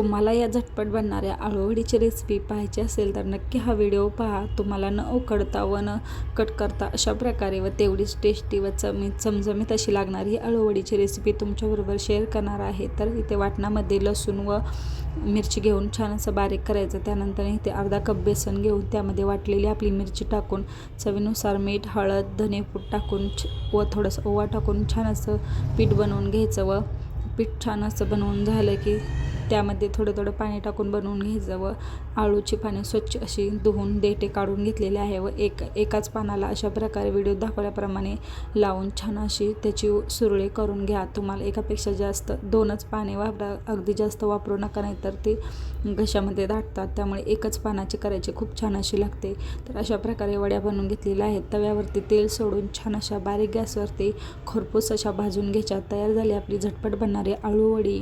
तुम्हाला या झटपट बनणाऱ्या आळूवडीची रेसिपी पाहायची असेल तर नक्की हा व्हिडिओ पहा. तुम्हाला न उकडता व न कट करता अशा प्रकारे व तेवढीच टेस्टी व चमी चमचमीत अशी लागणारी ही आळूवडीची रेसिपी तुमच्याबरोबर शेअर करणार आहे. तर इथे वाटणामध्ये लसूण व मिरची घेऊन छान असं बारीक करायचं. त्यानंतर इथे अर्धा कप बेसन घेऊन त्यामध्ये वाटलेली आपली मिरची टाकून चवीनुसार मीठ हळद धनेपूट टाकून छ- व थोडंसं ओवा टाकून छान असं पीठ बनवून घ्यायचं व पीठ छान असं बनवून झालं की त्यामध्ये थोडं थोडं पाणी टाकून बनवून घ्यायचं व आळूची पाने स्वच्छ अशी धुवून देठे काढून घेतलेले आहे व एक एकाच पानाला अशा प्रकारे व्हिडिओ दाखवल्याप्रमाणे लावून छान अशी त्याची सुरळी करून घ्या. तुम्हाला एकापेक्षा जास्त दोनच पाने वापरा अगदी जास्त वापरू नका नाही तर ते घशामध्ये दाटतात. त्यामुळे एकच पानाची करायची खूप छान अशी लागते. तर अशा प्रकारे वड्या बनवून घेतलेल्या आहेत. तव्यावरती तेल सोडून छान अशा बारीक गॅसवरती खरपूस अशा भाजून घ्यायच्या. तयार झाली आपली झटपट बनणारी आळूवडी.